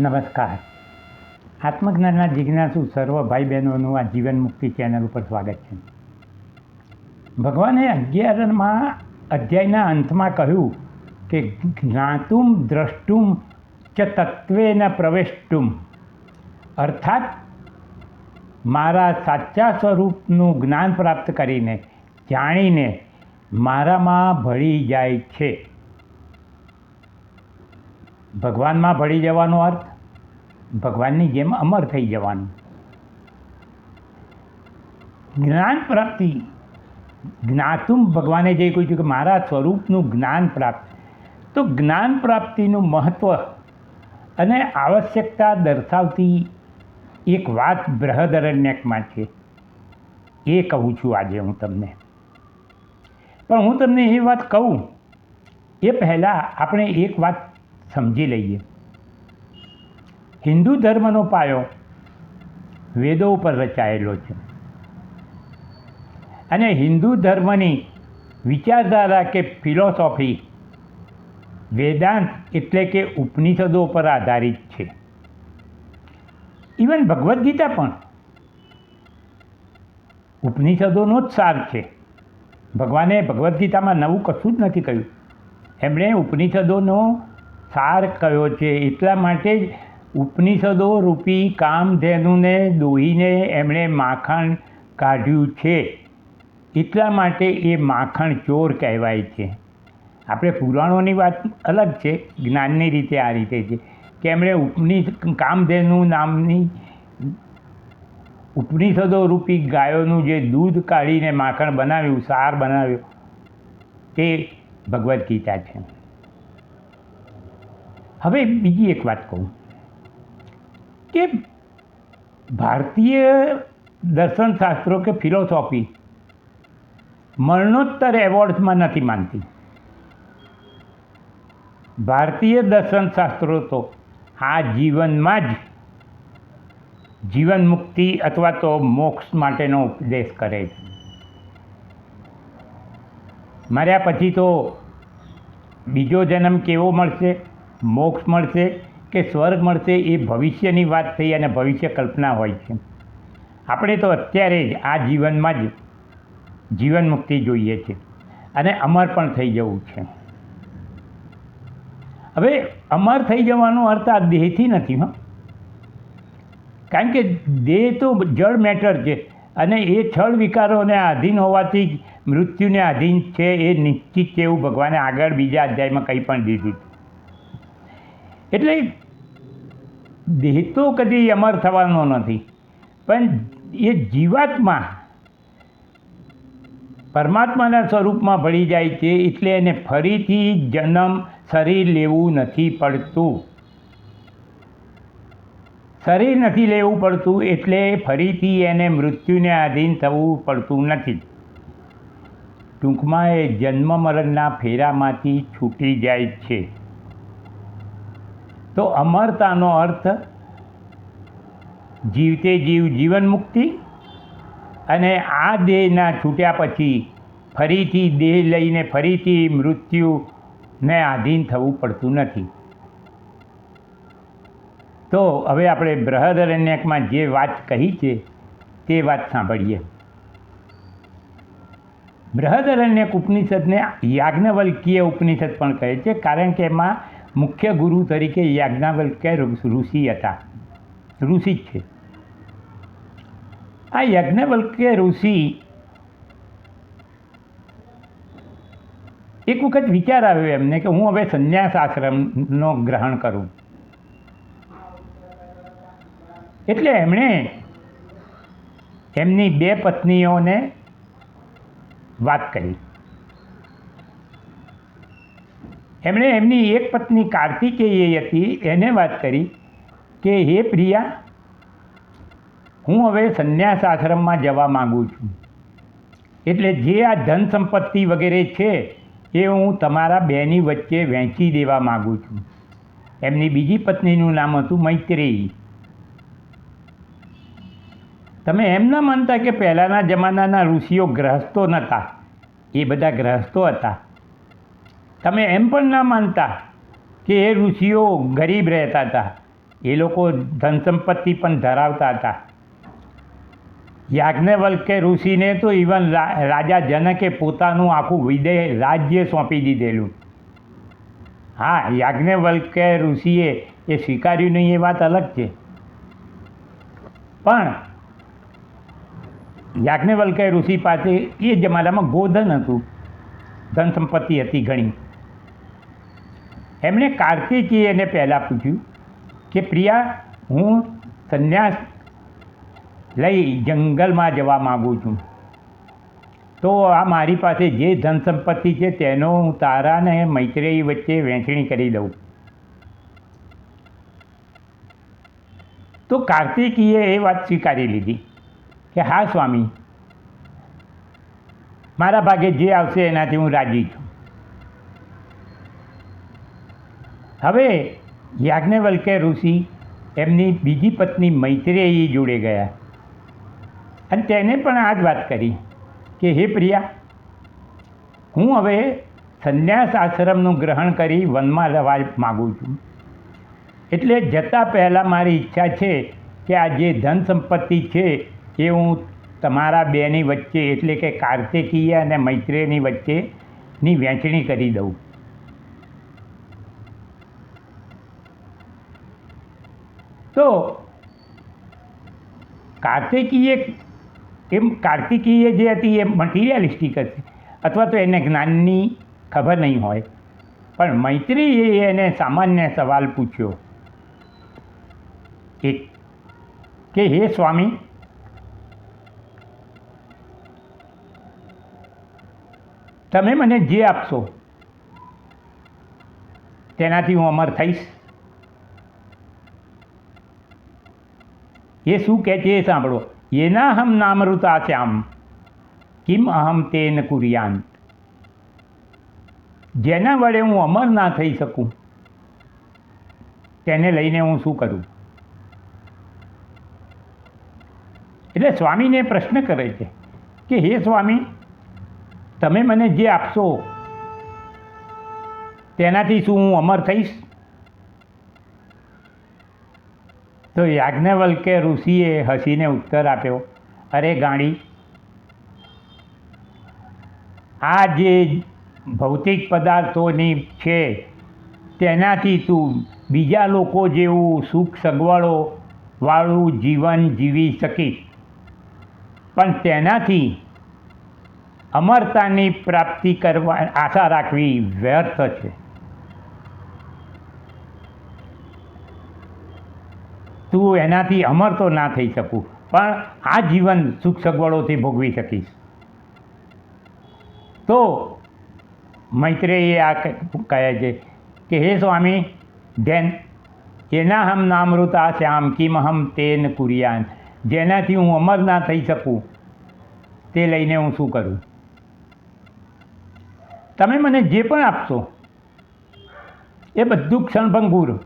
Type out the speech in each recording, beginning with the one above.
નમસ્કાર. આત્મજ્ઞાનના જિજ્ઞાસુ સર્વ ભાઈ બહેનોનું આ જીવન મુક્તિ ચેનલ ઉપર સ્વાગત છે. ભગવાને અગિયારમાં અધ્યાયના અંતમાં કહ્યું કે જ્ઞાતુમ દ્રષ્ટુમ ચ તત્વેન પ્રવેષ્ટુમ. અર્થાત મારા સાચા સ્વરૂપનું જ્ઞાન પ્રાપ્ત કરીને જાણીને મારામાં ભળી જાય છે. ભગવાનમાં ભળી જવાનો અર્થ? ભગવાનની જેમ અમર થઈ જવાનું. જ્ઞાન પ્રાપ્તિ. જ્ઞાતુમ ભગવાને જે કહ્યું છે કે મારા સ્વરૂપનું જ્ઞાન પ્રાપ્ત. તો જ્ઞાન પ્રાપ્તિનું મહત્ત્વ અને આવશ્યકતા દર્શાવતી એક વાત બૃહદરણ્યકમાં છે. એ કહું છું આજે હું તમને. પણ હું તમને એ વાત કહું. એ પહેલાં આપણે એક વાત સમજી લઈએ. હિન્દુ ધર્મનો પાયો વેદો ઉપર રચાયેલો છે. અને હિન્દુ ધર્મની વિચારધારા કે ફિલોસોફી વેદાંત એટલે કે ઉપનિષદો પર આધારિત છે. ઇવન ભગવદ્ ગીતા પણ ઉપનિષદોનો જ સાર છે. ભગવાને ભગવદ્ ગીતામાં નવું કશું જ નથી કહ્યું. એમણે ઉપનિષદોનો સાર કયો છે? એટલા માટે જ ઉપનિષદો રૂપી કામધેનુને દોહીને એમણે માખણ કાઢ્યું છે. એટલા માટે એ માખણ ચોર કહેવાય છે. આપણે પુરાણોની વાત અલગ છે, જ્ઞાનની રીતે આ રીતે છે. કે એમણે ઉપનિ કામધેનુ નામની ઉપનિષદો રૂપી ગાયોનું જે દૂધ કાઢીને માખણ બનાવ્યું, સાર બનાવ્યું, તે ભગવદ્ ગીતા છે. હવે બીજી એક વાત કહું કે ભારતીય દર્શનશાસ્ત્રો કે ફિલોસોફી મરણોત્તર એવોર્ડ્સમાં નથી માનતી. ભારતીય દર્શનશાસ્ત્રો તો આ જીવનમાં જ જીવન મુક્તિ અથવા તો મોક્ષ માટેનો ઉપદેશ કરે છે. મર્યા પછી તો બીજો જન્મ કેવો મળશે? મોક્ષ મળશે કે સ્વર્ગ મળશે એ ભવિષ્યની વાત થઈ અને ભવિષ્ય કલ્પના હોય છે. આપણે તો અત્યારે જ આ જીવનમાં જ જીવન મુક્તિ જોઈએ છે અને અમર પણ થઈ જવું છે. હવે અમર થઈ જવાનો અર્થ આ દેહથી નથી, હા. કારણ કે દેહ તો જળ મેટર છે અને એ છળ વિકારોને આધીન હોવાથી મૃત્યુને આધીન છે એ નિશ્ચિત છે એવું ભગવાને આગળ બીજા અધ્યાયમાં કંઈ પણ દીધું એટલે દેહ તો કદી અમર થવાનો નથી, પણ એ જીવાત્મા પરમાત્માના સ્વરૂપમાં ભળી જાય છે, એટલે એને ફરીથી જન્મ શરીર લેવું નથી પડતું. શરીર નથી લેવું પડતું, એટલે ફરીથી એને મૃત્યુને આધીન થવું પડતું નથી. ટૂંકમાં એ જન્મ મરણના ફેરામાંથી છૂટી જાય છે. તો અમરતાનો અર્થ જીવતે જીવ જીવન મુક્તિ અને આ દેહના છૂટ્યા પછી ફરીથી દેહ લઈને ફરીથી મૃત્યુને આધીન થવું પડતું નથી. તો હવે આપણે બૃહદરણ્યકમાં જે વાત કહી છે તે વાત સાંભળીએ. બૃહદરણ્યક ઉપનિષદને યાજ્ઞવલ્કીય ઉપનિષદ પણ કહે છે, કારણ કે એમાં મુખ્ય ગુરુ તરીકે યાજ્ઞાવલ્ક્ય ઋષિ હતા. ઋષિ જ છે. આ યજ્ઞવલ્ક્ય ઋષિ એક વખત વિચાર આવ્યો એમને કે હું હવે સંન્યાસ આશ્રમનો ગ્રહણ કરું. એટલે એમણે એમની બે પત્નીઓને વાત કરી. એમણે એમની એક પત્ની કાર્તિકેય હતી, એને વાત કરી કે, હે પ્રિયા, હું હવે સંન્યાસ આશ્રમમાં જવા માગું છું. એટલે જે આ ધન સંપત્તિ વગેરે છે, એ હું તમારા બેની વચ્ચે વહેંચી દેવા માગું છું. એમની બીજી પત્નીનું નામ હતું મૈત્રેયી. તમે એમ ન માનતા કે પહેલાંના જમાનાના ઋષિઓ ગ્રહસ્થો નહોતા એ બધા ગ્રહસ્થો હતા. તમે એમ પણ ના માનતા કે એ ઋષિઓ ગરીબ રહેતા હતા. એ લોકો ધન સંપત્તિ પણ ધરાવતા હતા. યાજ્ઞવલ્કે ઋષિને તો ઇવન રાજા જનકે પોતાનું આખું વિદેહ રાજ્ય સોંપી દીધેલું. હા, યાજ્ઞવલ્કે ઋષિએ એ સ્વીકાર્યું નહીં, એ વાત અલગ છે. પણ યાજ્ઞવલ્કે ઋષિ પાસે એ જમાનામાં ગોધન હતું. ધન સંપત્તિ હતી ઘણી. એમણે કાર્તિકીયને પહેલાં પૂછ્યું કે, પ્રિયા, હું સંન્યાસ લઈ જંગલમાં જવા માગું છું. તો આ મારી પાસે જે ધન સંપત્તિ છે તેનો હું તારા ને મૈત્રેયી વચ્ચે વહેંચણી કરી દઉં. તો કાર્તિકીએ એ વાત સ્વીકારી લીધી કે, હા, સ્વામી. મારા ભાગે જે આવશે એનાથી હું રાજી છું. હવે યાજ્ઞવલ્કે ઋષિ એમની બીજી પત્ની મૈત્રેયી જોડે ગયા. અને તેને પણ આ જ વાત કરી કે, હે પ્રિયા, હું હવે સંન્યાસ આશ્રમનું ગ્રહણ કરી વનમાં રહેવા માગું છું. એટલે જતાં પહેલાં મારી ઈચ્છા છે કે આ જે ધન સંપત્તિ છે એ હું તમારા બેની વચ્ચે, એટલે કે કાર્તિકીય અને મૈત્રેયની વચ્ચેની વહેંચણી કરી દઉં. તો કાર્તિકીય એમ કાર્તિકીય જે હતી એ મટીરિયાલિસ્ટિક હતી. અથવા તો એને જ્ઞાનની ખબર નહીં હોય. પણ મૈત્રીએ એને સામાન્ય સવાલ પૂછ્યો એક કે હે સ્વામી, તમે મને જે આપશો, તેનાથી હું અમર થઈશ? એ શું કહે છે એ સાંભળો એના હમ નામૃતા શ્યામ કિમ અહમ તેન કુરિયાન જેના વડે હું અમર ના થઈ શકું તેને લઈને હું શું કરું એટલે સ્વામીને પ્રશ્ન કરે છે કે હે સ્વામી તમે મને જે આપશો તેનાથી શું હું અમર થઈશ તો યાજ્ઞવલ્કે ઋષિએ હસીને ઉત્તર આપ્યો, અરે ગાડી, આ જે ભૌતિક પદાર્થોની છે, તેનાથી તું બીજા લોકો જેવું સુખ સગવડો વાળું જીવન જીવી શકીશ. પણ તેનાથી અમરતાની પ્રાપ્તિ કરવા આશા રાખવી વ્યર્થ છે. તું એનાથી અમર તો ના થઈ શકું. પણ આ જીવન સુખ સગવડોથી ભોગવી શકીશ. તો મૈત્રેયે આ કહે છે કે, હે સ્વામી ધેન એના હમ નામૃતા શ્યામ, કિમ હમ તેન કુરિયાન, જેનાથી હું અમર ના થઈ શકું, તે લઈને હું શું કરું? તમે મને જે પણ આપશો, એ બધું ક્ષણભંગુર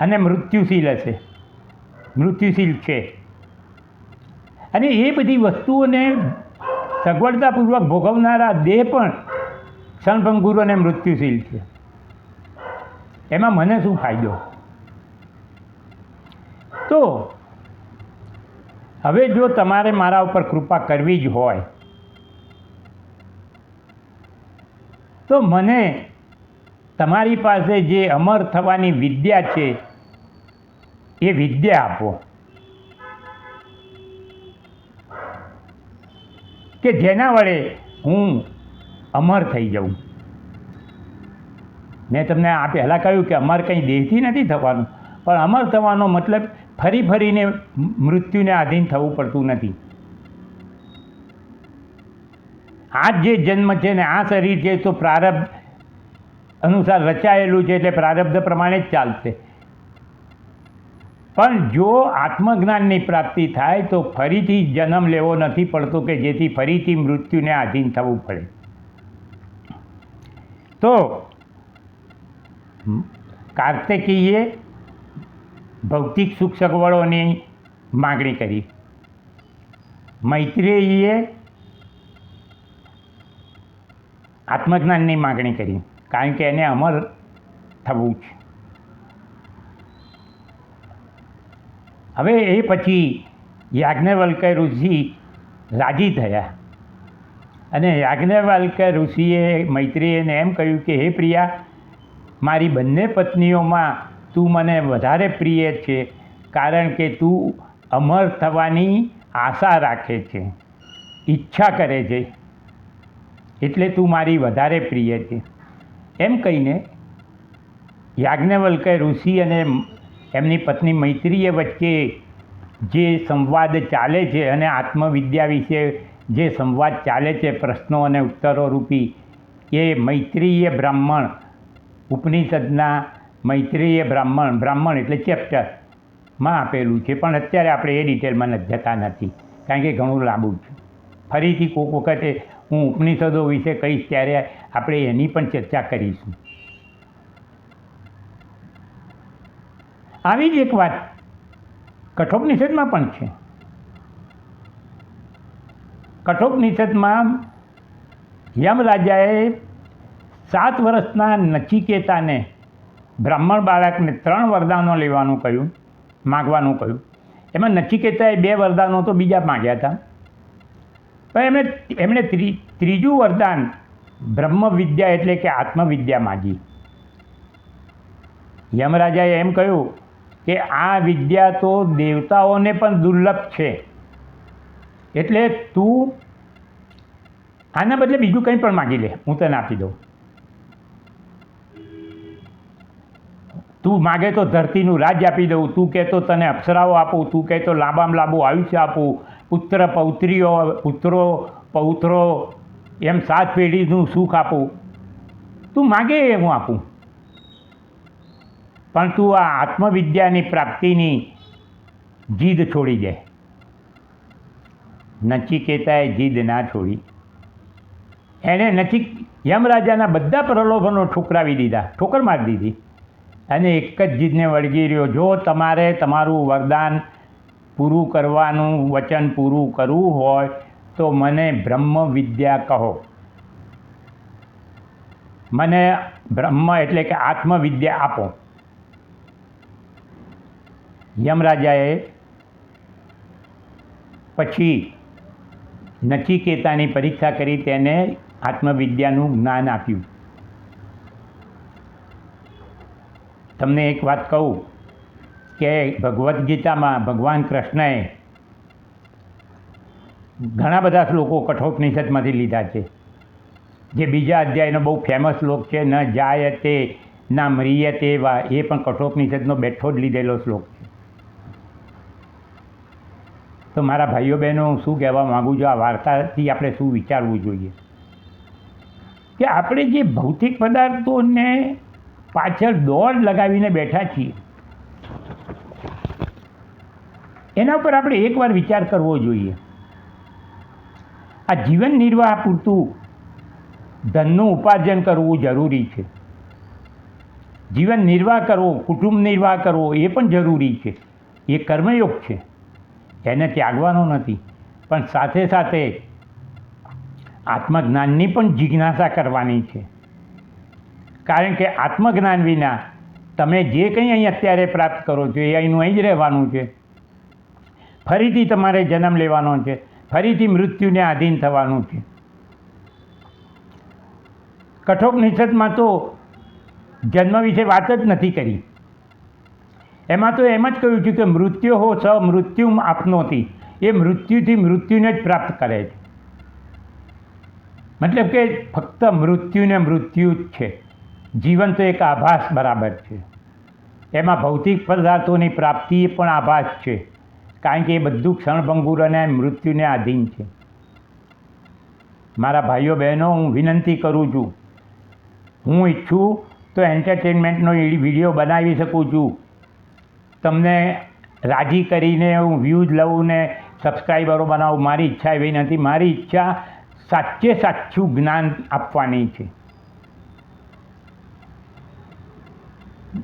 અને મૃત્યુશીલ હશે. મૃત્યુશીલ છે. અને એ બધી વસ્તુઓને સગવડતાપૂર્વક ભોગવનારા દેહ પણ ક્ષણભંગુર અને મૃત્યુશીલ છે. એમાં મને શું ફાયદો? તો હવે જો તમારે મારા ઉપર કૃપા કરવી જ હોય, તો મને તમારી પાસે જે અમર થવાની વિદ્યા છે એ વિદ્યા આપો. કે જેના વડે હું અમર થઈ જાઉં. મેં તમને આ પહેલાં કહ્યું કે અમર કંઈ દેહથી નથી થવાનું, પણ અમર થવાનો મતલબ ફરી ફરીને મૃત્યુને આધીન થવું પડતું નથી. આ જે જન્મ છે ને, આ શરીર છે, તો પ્રારબ્ધ અનુસાર રચાયેલું છે, એટલે પ્રારબ્ધ પ્રમાણે જ ચાલશે. પણ જો આત્મજ્ઞાનની પ્રાપ્તિ થાય તો ફરીથી જન્મ લેવો નથી પડતો કે જેથી ફરીથી મૃત્યુને આધીન થવું પડે. તો કાર્તિકીએ ભૌતિક સુખ સગવડોની માગણી કરી. મૈત્રેયીએ આત્મજ્ઞાનની માગણી કરી, કારણ કે એને અમર થવું છે હવે એ પછી યાજ્ઞવલ્ક્ય ઋષિ રાજી થયા. અને યાજ્ઞવલ્ક્ય ઋષિએ મૈત્રીયને એમ કહ્યું કે, હે પ્રિયા, મારી બંને પત્નીઓમાં તું મને વધારે પ્રિય છે, કારણ કે તું અમર થવાની આશા રાખે છે, ઈચ્છા કરે છે, એટલે તું મારી વધારે પ્રિય છે. એમ કહીને યાજ્ઞવલ્ક્ય ઋષિ અને એમની પત્ની મૈત્રીએ વચ્ચે જે સંવાદ ચાલે છે અને આત્મવિદ્યા વિશે જે સંવાદ ચાલે છે પ્રશ્નો અને ઉત્તરો રૂપી, એ મૈત્રીય બ્રાહ્મણ, ઉપનિષદના મૈત્રીય બ્રાહ્મણ બ્રાહ્મણ એટલે ચેપ્ટરમાં આપેલું છે, પણ અત્યારે આપણે એ ડિટેલમાં જતા, નથી. કારણ કે ઘણું લાંબુ છે. ફરીથી કોઈક વખતે હું ઉપનિષદો વિશે કહીશ ત્યારે આપણે એની પણ ચર્ચા કરીશું. આવી જ એક વાત કઠોપનિષદમાં પણ છે. કઠોપનિષદમાં યમરાજાએ સાત વર્ષના નચિકેતાને બ્રાહ્મણ બાળકને ત્રણ વરદાનો લેવાનું કહ્યું, માગવાનું કહ્યું. એમાં નચિકેતાએ બે વરદાનો તો બીજા માગ્યા હતા. પણ એમણે એમણે ત્રીજું વરદાન બ્રહ્મવિદ્યા એટલે કે આત્મવિદ્યા માગી. યમરાજાએ એમ કહ્યું કે આ વિદ્યા તો દેવતાઓને પણ દુર્લભ છે. એટલે તું આના બદલે બીજું કંઈ પણ માગી લે, હું તને આપી દઉં. તું માગે તો ધરતીનું રાજ આપી દઉં, તું કહેતો તને અપ્સરાઓ આપું, તું કહેતો લાંબામાં લાંબુ આયુષ્ય આપું, પુત્ર પૌત્રીઓ, પુત્રો પૌત્રો, એમ સાત પેઢીનું સુખ આપું. તું માગે એ હું આપું. પણ તું આ આત્મવિદ્યાની પ્રાપ્તિની જીદ છોડી દે. નચિકેતાએ જીદ ના છોડી. એણે નચિક યમરાજાના બધા પ્રલોભનો ઠુકરાવી દીધા, ઠોકર મારી દીધી. અને એક જ જીદને વળગી રહ્યો, જો તમારે તમારું વરદાન પૂરું કરવાનું, વચન પૂરું કરવું હોય, તો મને બ્રહ્મ વિદ્યા કહો. મને બ્રહ્મ એટલે કે આત્મવિદ્યા આપો. યમરાજાએ પછી નચિકેતાની પરીક્ષા કરી તેને આત્મવિદ્યાનું જ્ઞાન આપ્યું. તમને એક વાત કહું કે ભગવદ્ ગીતામાં ભગવાન કૃષ્ણએ ઘણા બધા શ્લોકો કઠોપનિષદમાંથી લીધા છે. જે બીજા અધ્યાયનો બહુ ફેમસ શ્લોક છે, ન જાયતે, ના મ્રિયતે વા, એ પણ કઠોપનિષદનો બેઠો જ લીધેલો શ્લોક છે. તો મારા ભાઈઓ બહેનો, હું શું કહેવા માગું છું? આ વાર્તાથી આપણે શું વિચારવું જોઈએ? કે આપણે જે ભૌતિક પદાર્થોને પાછળ દોડ લગાવીને બેઠા છીએ, એના ઉપર આપણે એકવાર વિચાર કરવો જોઈએ. આ જીવન નિર્વાહ પૂરતું ધનનું ઉપાર્જન કરવું જરૂરી છે. જીવન નિર્વાહ કરવો, કુટુંબ નિર્વાહ કરવો એ પણ જરૂરી છે. એ કર્મયોગ છે. એને ત્યાગવાનો નથી. પણ સાથે સાથે આત્મજ્ઞાનની પણ જિજ્ઞાસા કરવાની છે. કારણ કે આત્મજ્ઞાન વિના તમે જે કંઈ અહીં અત્યારે પ્રાપ્ત કરો છો, એ અહીંનું અહીં જ રહેવાનું છે. ફરીથી તમારે જન્મ લેવાનો છે. ફરીથી મૃત્યુને આધીન થવાનું છે. કઠોપનિષદમાં તો જન્મ વિશે વાત જ નથી કરી. એમાં તો એમ જ કહ્યું છે કે મૃત્યુ હો સ મૃત્યુ આપનોતી. એ મૃત્યુથી મૃત્યુને જ પ્રાપ્ત કરે છે. મતલબ કે ફક્ત મૃત્યુને મૃત્યુ જ છે. જીવન તો એક આભાસ બરાબર છે. એમાં ભૌતિક પદાર્થોની પ્રાપ્તિ પણ આભાસ છે. કારણ કે એ બધું ક્ષણભંગુર અને મૃત્યુને આધીન છે. મારા ભાઈઓ બહેનો, હું વિનંતી કરું છું. હું ઈચ્છું તો એન્ટરટેનમેન્ટનો વીડિયો બનાવી શકું છું. તમને રાજી કરીને હું વ્યૂઝ લઉં ને સબસ્ક્રાઈબરો બનાવું, મારી ઈચ્છા એવી નથી. મારી ઈચ્છા સાચે સાચું જ્ઞાન આપવાની છે.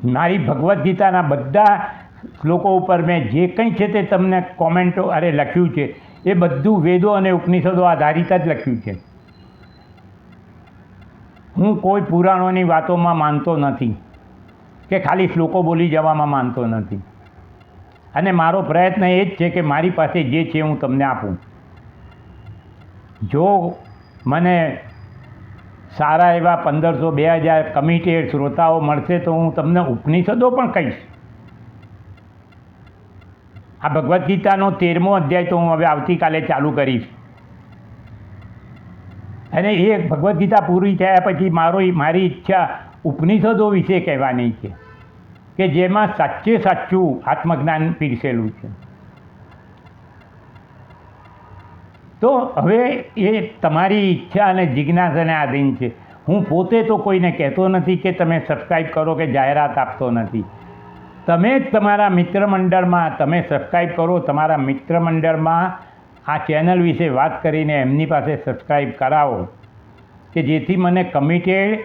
મારી ભગવદ્ ગીતાના બધા શ્લોકો ઉપર મેં જે કંઈ છે તે તમને કોમેન્ટો, અરે લખ્યું છે. એ બધું વેદો અને ઉપનિષદો આધારિત જ લખ્યું છે. હું કોઈ પુરાણોની વાતોમાં માનતો નથી. કે ખાલી શ્લોકો બોલી જવામાં માનતો નથી. અને મારો પ્રયત્ન એ જ છે કે મારી પાસે જે છે હું તમને આપું. જો મને સારા એવા પંદરસો બે હજાર કમિટેડ શ્રોતાઓ મળશે તો હું તમને ઉપનિષદો પણ કહીશ. આ ભગવદ્ ગીતાનો તેરમો અધ્યાય તો હું હવે આવતીકાલે ચાલુ કરીશ. અને એ ભગવદ્ ગીતા પૂરી થયા પછી મારો મારી ઈચ્છા ઉપનિષદો વિશે કહેવાની છે. કે જેમાં સાચે સાચું આત્મજ્ઞાન પીરસેલું છે. તો હવે એ તમારી ઈચ્છા અને જિજ્ઞાસાને આધીન છે. હું પોતે તો કોઈને કહેતો નથી કે તમે સબસ્ક્રાઈબ કરો કે જાહેરાત આપતો નથી. તમે જ તમારા મિત્રમંડળમાં તમે સબસ્ક્રાઈબ કરો, તમારા મિત્રમંડળમાં આ ચેનલ વિશે વાત કરીને એમની પાસે સબસ્ક્રાઈબ કરાવો. કે જેથી મને કમિટેડ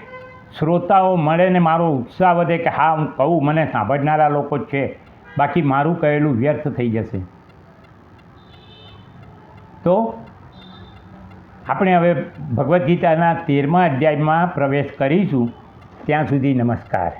શ્રોતાઓ મળે ને મારો ઉત્સાહ વધે કે હા, હું કહું, મને સાંભળનારા લોકો છે. બાકી મારું કહેલું વ્યર્થ થઈ જશે. તો આપણે હવે ભગવદ્ ગીતાના તેરમા અધ્યાયમાં પ્રવેશ કરીશું. ત્યાં સુધી નમસ્કાર.